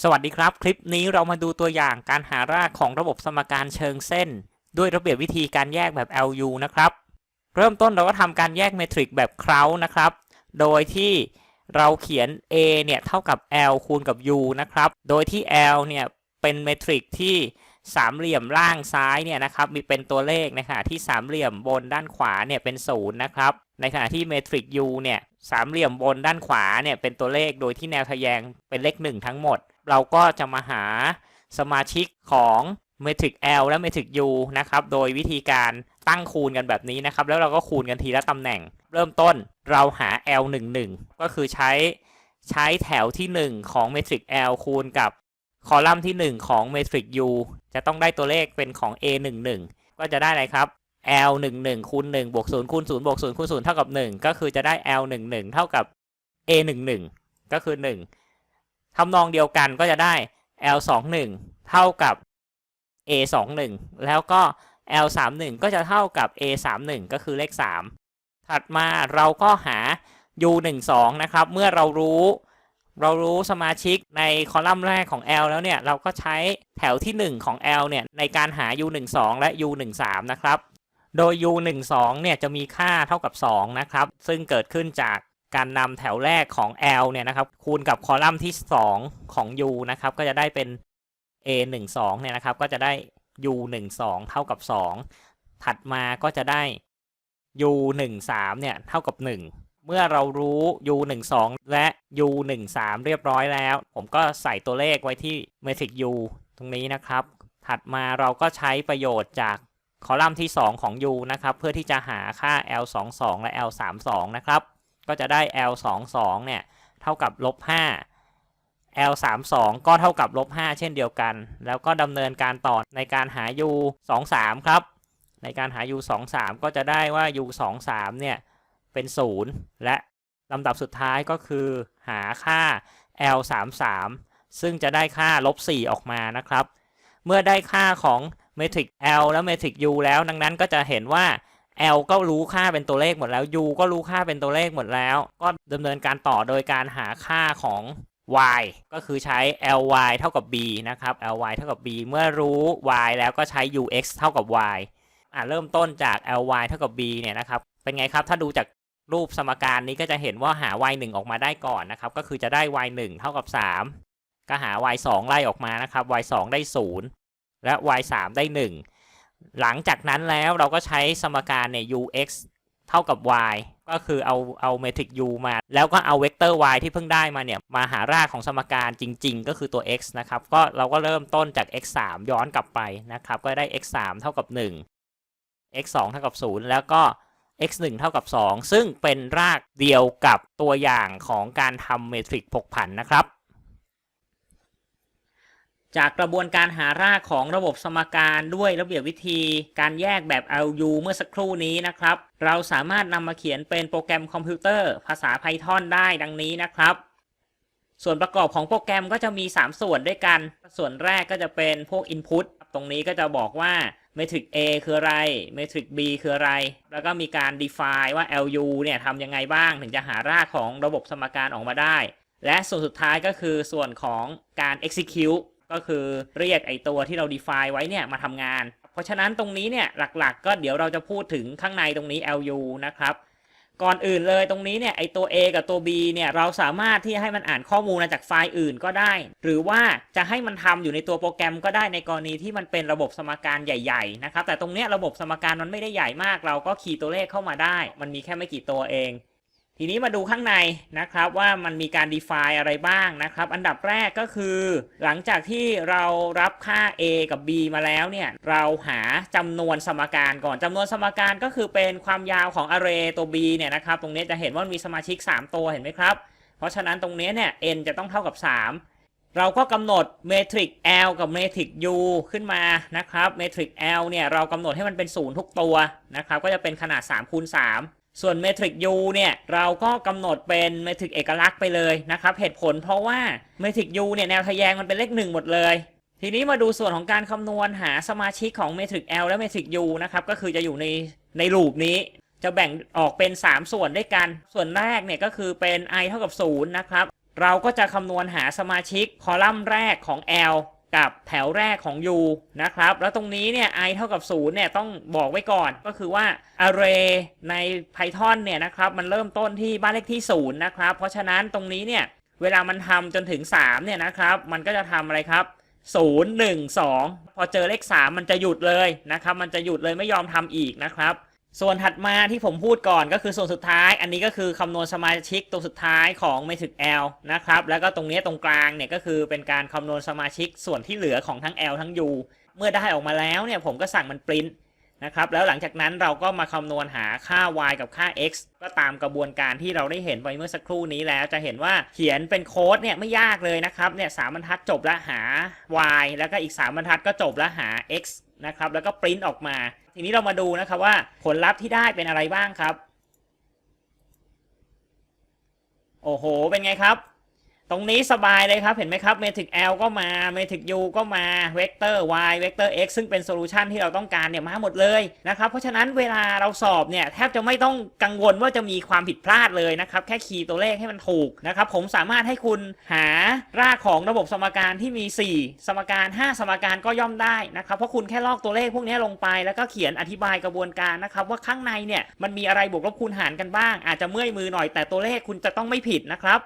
สวัสดีครับ คลิปนี้เรามาดูตัวอย่างการหารากของระบบสมการเชิงเส้น ด้วยระเบียบวิธีการแยกแบบ LU นะครับ เริ่มต้นเราก็ทำการแยกเมทริกแบบเครานะครับ โดยที่เราเขียน A เนี่ยเท่ากับ L คูณกับ U นะครับ โดยที่ L เนี่ยเป็นเมทริกที่สามเหลี่ยมล่างซ้ายเนี่ยนะครับมีเป็นตัวเลขในขณะที่สามเหลี่ยมบนด้านขวาเนี่ยเป็นศูนย์นะครับในขณะที่เมทริก U เนี่ยสามเหลี่ยมบนด้านขวาเนี่ยเป็นตัวเลขโดยที่แนวทะแยงเป็นเลขหนึ่งทั้งหมด เราก็จะมาหาสมาชิกของเมทริก L และเมทริก U นะครับ โดยวิธีการตั้งคูณกันแบบนี้นะครับ แล้วเราก็คูณกันทีละตำแหน่ง เริ่มต้นเราหา L 1 1ก็คือใช้ใช้แถวที่ 1 ของเมทริก L คูณกับคอลัมน์ที่ 1 ของเมทริก U จะต้องได้ตัวเลขเป็นของ A 1 1ก็จะได้อะไรครับ L 1 1คูณ1บวก0คูณ0บวก0คูณ0เท่ากับ 1 ก็คือจะได้ L 1 1เท่ากับ A 1 1ก็คือ 1 ทำนองเดียวกันก็จะได้ L 2 1เท่ากับ A 2 1แล้วก็ L 3 1ก็จะเท่ากับ A 3 1ก็คือเลข 3 ถัดมาเราก็หา U 1 2นะครับ เมื่อเรารู้ เรารู้สมาชิกในคอลัมน์แรกของ L แล้วเนี่ย เราก็ใช้แถวที่ 1 ของ L เนี่ย ในการหา U 1 2และ U 1 3นะครับ โดย U 1 2เนี่ยจะมีค่าเท่ากับ 2 นะครับ ซึ่งเกิดขึ้นจาก การนำแถวแรกของ L เนี่ยนะครับ คูณกับคอลัมน์ที่ 2 ของ U นะครับ ก็จะได้เป็น A 1 2เนี่ยนะครับ ก็จะได้ U 1 2เท่ากับ 2 ถัดมาก็จะได้ U 1 3เนี่ยเท่ากับ 1 เมื่อเรารู้ U 1 2และ U 1 3เรียบร้อยแล้ว ผมก็ใส่ตัวเลขไว้ที่ Matrix U ตรงนี้นะครับ ถัดมาเราก็ใช้ประโยชน์จากคอลัมน์ที่ 2 ของ U นะครับ เพื่อที่จะหาค่า L 2 2และ L 3 2นะครับ ก็จะได้ L 2 2เนี่ยเท่ากับลบ5 L 3 2ก็เท่ากับลบ5เช่นเดียวกัน แล้วก็ดำเนินการต่อในการหา U 2 3ครับ ในการหา U 2 3ก็จะได้ว่า U 2 3เนี่ยเป็น 0 และลำดับสุดท้ายก็คือหาค่า L 3 3ซึ่งจะได้ค่าลบ4ออกมานะครับ เมื่อได้ค่าของเมทริก L และเมทริก U แล้วดังนั้นก็จะเห็นว่า L ก็รู้ค่าเป็นตัวเลขหมดแล้ว U ก็รู้ค่าเป็นตัวเลขหมดแล้ว ก็ดำเนินการต่อโดยการหาค่าของ y ก็คือใช้ ly เท่ากับ b นะครับ ly เท่ากับ b เมื่อรู้ y แล้วก็ใช้ ux เท่ากับ y อ่าเริ่มต้นจาก ly เท่ากับ b เนี่ยนะครับ เป็นไงครับถ้าดูจากรูปสมการนี้ก็จะเห็นว่าหา y 1ออกมาได้ก่อนนะครับ ก็คือจะได้ y 1เท่ากับ 3 ก็หา y 2ไล่ออกมานะครับ y 2ได้ 0 และ y 3ได้ 1 หลังจากนั้นแล้วเราก็ใช้สมการเนี่ย ux เท่ากับ y ก็คือเอาเอาเมทริก u มา แล้วก็เอาเวกเตอร์ y ที่เพิ่งได้มาเนี่ย มาหารากของสมการจริง ๆ ก็คือตัว x นะครับ ก็เราก็เริ่มต้นจาก x 3ย้อนกลับไปนะครับ ก็ได้ x 3เท่ากับ 1 x 2เท่ากับ 0 แล้วก็ x 1เท่ากับ 2 ซึ่งเป็นรากเดียวกับตัวอย่างของการทำเมทริกผกผันนะครับ จากกระบวนการหารากของระบบสมการด้วยระเบียบวิธีการแยกแบบ LU เมื่อสักครู่นี้นะครับ เราสามารถนำมาเขียนเป็นโปรแกรมคอมพิวเตอร์ ภาษา Python ได้ดังนี้นะครับ ส่วนประกอบของโปรแกรมก็จะมี 3 ส่วนด้วยกัน ส่วนแรกก็จะเป็นพวก Input ตรงนี้ก็จะบอกว่า Matrix A คืออะไร Matrix B คืออะไร แล้วก็มีการ define ว่า LU เนี่ยทำยังไงบ้าง ถึงจะหารากของระบบสมการออกมาได้ และส่วนสุดท้ายก็คือส่วนของการ execute ก็คือเรียกไอตัวที่เรา define ไว้เนี่ยมาทำงาน เพราะฉะนั้นตรงนี้เนี่ยหลักๆ ก็เดี๋ยวเราจะพูดถึงข้างในตรงนี้ LU นะครับก่อนอื่นเลยตรงนี้เนี่ยไอตัว A กับตัว B เนี่ยเราสามารถที่ให้มันอ่านข้อมูลมาจากไฟล์อื่นก็ได้ หรือว่าจะให้มันทำอยู่ในตัวโปรแกรมก็ได้ในกรณีที่มันเป็นระบบสมการใหญ่ๆนะครับแต่ตรงเนี้ยระบบสมการมันไม่ได้ใหญ่มาก เราก็คีย์ตัวเลขเข้ามาได้ มันมีแค่ไม่กี่ตัวเอง ทีนี้มาดูข้างในนะครับว่ามันมีการ define อะไรบ้างนะครับ อันดับแรกก็คือ หลังจากที่เรารับค่า a กับ b มาแล้วเนี่ย เราหาจำนวนสมการก่อนจำนวนสมการก็คือเป็นความยาวของ array ตัว b เนี่ยนะครับ ตรงนี้จะเห็นว่ามีสมาชิก 3 ตัวเห็นไหมครับ เพราะฉะนั้นตรงนี้เนี่ย n จะต้องเท่ากับ 3เราก็กำหนดเมทริก L กับเมทริก U ขึ้นมานะครับเมทริก L เนี่ยเรากำหนดให้มันเป็น 0 ทุกตัวนะครับ ก็จะเป็นขนาด3คูณ3 ส่วนเมทริก U เนี่ยเราก็กำหนดเป็นเมทริกเอกลักษณ์ไปเลยนะครับเหตุผลเพราะว่าเมทริก U เนี่ยแนวทแยงมันเป็นเลขหนึ่งหมดเลย ทีนี้มาดูส่วนของการคำนวณหาสมาชิกของเมทริก L และเมทริก U นะครับก็คือจะอยู่ในในรูปนี้ จะแบ่งออกเป็น 3 ส่วนด้วยกัน ส่วนแรกเนี่ยก็คือเป็น i เท่ากับ0นะครับเราก็จะคำนวณหาสมาชิกคอลัมน์แรกของ L กับแถวแรกของ U นะครับ แล้วตรงนี้เนี่ย i เท่ากับ0เนี่ยต้องบอกไว้ก่อน ก็คือว่า array ใน Python เนี่ยนะครับ มันเริ่มต้นที่บ้านเลขที่ 0 นะครับ เพราะฉะนั้นตรงนี้เนี่ย เวลามันทำจนถึง 3 เนี่ยนะครับ มันก็จะทำอะไรครับ 0 1 2 พอเจอเลข 3 มันจะหยุดเลยนะครับ มันจะหยุดเลยไม่ยอมทำอีกนะครับ ส่วนถัดมาที่ผมพูดก่อนก็คือส่วนสุดท้าย อันนี้ก็คือคำนวณสมาชิกตัวสุดท้ายของ Matrix L นะครับ แล้วก็ตรงนี้ตรงกลางเนี่ยก็คือเป็นการคำนวณสมาชิกส่วนที่เหลือของทั้ง L ทั้ง U เมื่อได้ออกมาแล้วเนี่ยผมก็สั่งมันปริ้นนะครับแล้วหลังจากนั้นเราก็มาคำนวณหาค่า y กับค่า x ก็ตามกระบวนการที่เราได้เห็นไปเมื่อสักครู่นี้แล้วจะเห็นว่าเขียนเป็นโค้ดเนี่ยไม่ยากเลยนะครับเนี่ยสามบรรทัดจบแล้วหา y แล้วก็อีก 3 บรรทัดก็จบแล้วหา x นะครับแล้วก็ปริ้นออกมา ทีนี้เรามาดูนะครับว่าผลลัพธ์ที่ได้เป็นอะไรบ้างครับ โอ้โห เป็นไงครับ ตรงนี้สบายเลยครับ เห็นไหมครับ Matrix L ก็มา Matrix U ก็มา Vector Y Vector X ซึ่งเป็นโซลูชันที่เราต้องการเนี่ยมาหมดเลยนะครับ เพราะฉะนั้นเวลาเราสอบเนี่ยแทบจะไม่ต้องกังวลว่าจะมีความผิดพลาดเลยนะครับ แค่คีย์ตัวเลขให้มันถูกนะครับ ผมสามารถให้คุณหารากของระบบสมการที่มี 4 สมการ 5 สมการก็ย่อมได้นะครับ เพราะคุณแค่ลอกตัวเลขพวกนี้ลงไป แล้วก็เขียนอธิบายกระบวนการนะครับว่าข้างในเนี่ยมันมีอะไรบวกลบคูณหารกันบ้าง อาจจะเมื่อยมือหน่อยแต่ตัวเลขคุณจะต้องไม่ผิดนะครับ